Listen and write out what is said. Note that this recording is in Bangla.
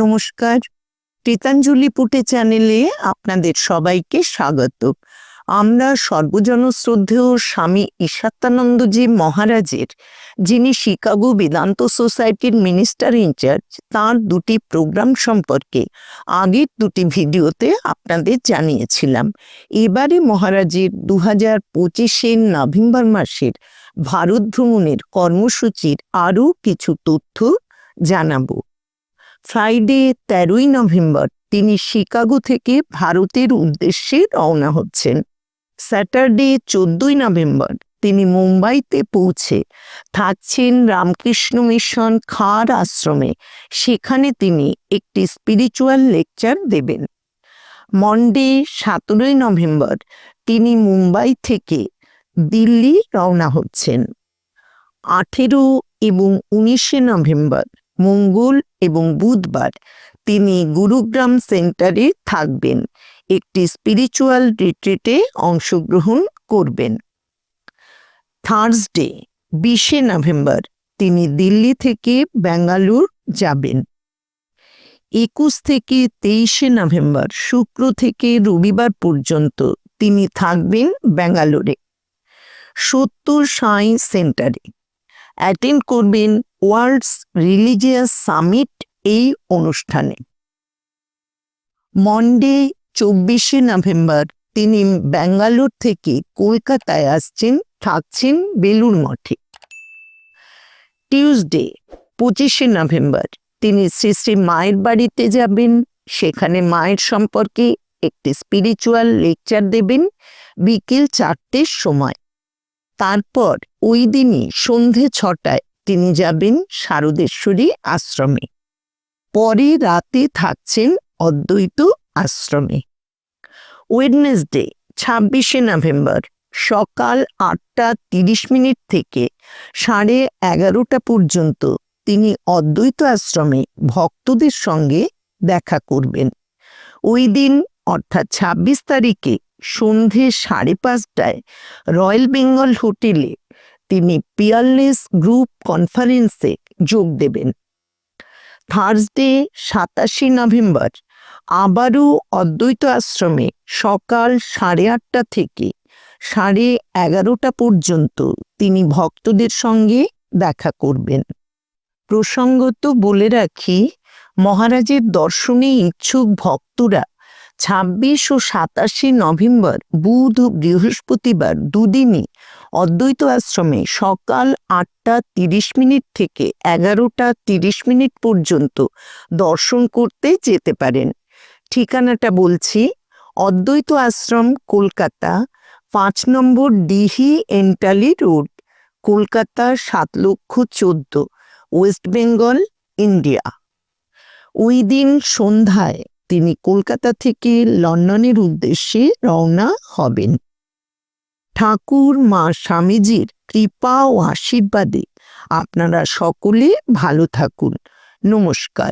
নমস্কার। গীতাঞ্জলি পুটে চ্যানেলে আপনাদের সবাইকে স্বাগত। আমরা সর্বজন শ্রদ্ধেয় স্বামী ঈশাত্মানন্দজি মহারাজের, যিনি শিকাগো বেদান্ত সোসাইটির মিনিস্টার ইনচার্জ তার দুটি প্রোগ্রাম সম্পর্কে আগের দুটি ভিডিওতে আপনাদের জানিয়েছিলাম। এবারে মহারাজের দু হাজার পঁচিশের নভেম্বর মাসের ভারত ভ্রমণের কর্মসূচির আরও কিছু তথ্য জানাব। ফ্রাইডে তেরোই নভেম্বর তিনি শিকাগো থেকে ভারতের উদ্দেশ্যে রওনা হচ্ছেন। স্যাটারডে চোদ্দই নভেম্বর তিনি মুম্বাইতে পৌঁছে থাকছেন রামকৃষ্ণ মিশন খার আশ্রমে। সেখানে তিনি একটি স্পিরিচুয়াল লেকচার দেবেন। মন্ডে সতেরোই নভেম্বর তিনি মুম্বাই থেকে দিল্লি রওনা হচ্ছেন। আঠেরো এবং উনিশে নভেম্বর মঙ্গল এবং বুধবার তিনি গুরুগ্রাম সেন্টারে থাকবেন। একটি স্পিরিচুয়াল রিট্রিটে অংশগ্রহণ করবেন। থার্সডে বিশে নভেম্বর, তিনি দিল্লি থেকে বেঙ্গালুর যাবেন। একুশ থেকে তেইশে নভেম্বর, শুক্র থেকে রবিবার পর্যন্ত তিনি থাকবেন বেঙ্গালুরে সত্তর সাই সেন্টারে। অ্যাটেন্ড করবেন ওয়ার্ল্ডস রিলিজিয়াস সামিট এই অনুষ্ঠানে। মন্ডে, চব্বিশে নভেম্বর তিনি ব্যাঙ্গালোর থেকে কলকাতায় আসছেন, থাকছেন বেলুর মঠে। টিউসডে, পঁচিশে নভেম্বর তিনি শ্রী শ্রী মায়ের বাড়িতে যাবেন, সেখানে মায়ের সম্পর্কে একটি স্পিরিচুয়াল লেকচার দেবেন বিকেল চারটের সময়। তারপর ওই দিনই সন্ধে ছটায় তিনি যাবেন শারদেশ্বরী আশ্রমে। পরে রাতে থাকছেন অদ্বৈত আশ্রমে। ওয়েডনেসডে ছাব্বিশে নভেম্বর, সকাল আটটা তিরিশ মিনিট থেকে সাড়ে এগারোটা পর্যন্ত তিনি অদ্বৈত আশ্রমে ভক্তদের সঙ্গে দেখা করবেন। ওই দিন, অর্থাৎ ছাব্বিশ তারিখে সন্ধে সাড়ে পাঁচটায় রয়্যাল বেঙ্গল হোটেলে তিনি পিয়ারলেস গ্রুপ কনফারেন্সে যোগ দেবেন। থার্সডে, সাতাশে নভেম্বর, আবারও অদ্বৈত আশ্রমে সকাল সাড়ে আটটা থেকে সাড়ে এগারোটা পর্যন্ত তিনি ভক্তদের সঙ্গে দেখা করবেন। প্রসঙ্গত বলে রাখি, মহারাজের দর্শনে ইচ্ছুক ভক্তরা ছাব্বিশ ও সাতাশে নভেম্বর, বুধ ও বৃহস্পতিবার দুদিনই অদ্বৈত আশ্রমে সকাল আটটা তিরিশ মিনিট থেকে এগারোটা তিরিশ মিনিট পর্যন্ত দর্শন করতে যেতে পারেন। ঠিকানাটা বলছি, অদ্বৈত আশ্রম, কলকাতা, পাঁচ নম্বর ডিহি এন্টালি রোড, কলকাতা সাত লক্ষ চোদ্দ, ওয়েস্ট বেঙ্গল, ইন্ডিয়া। ওই দিন সন্ধ্যায় তিনি কলকাতা থেকে লন্ডনের উদ্দেশ্যে রওনা হবেন। ঠাকুর মা স্বামীজির কৃপা ও আশীর্বাদে আপনারা সকলে ভালো থাকুন। নমস্কার।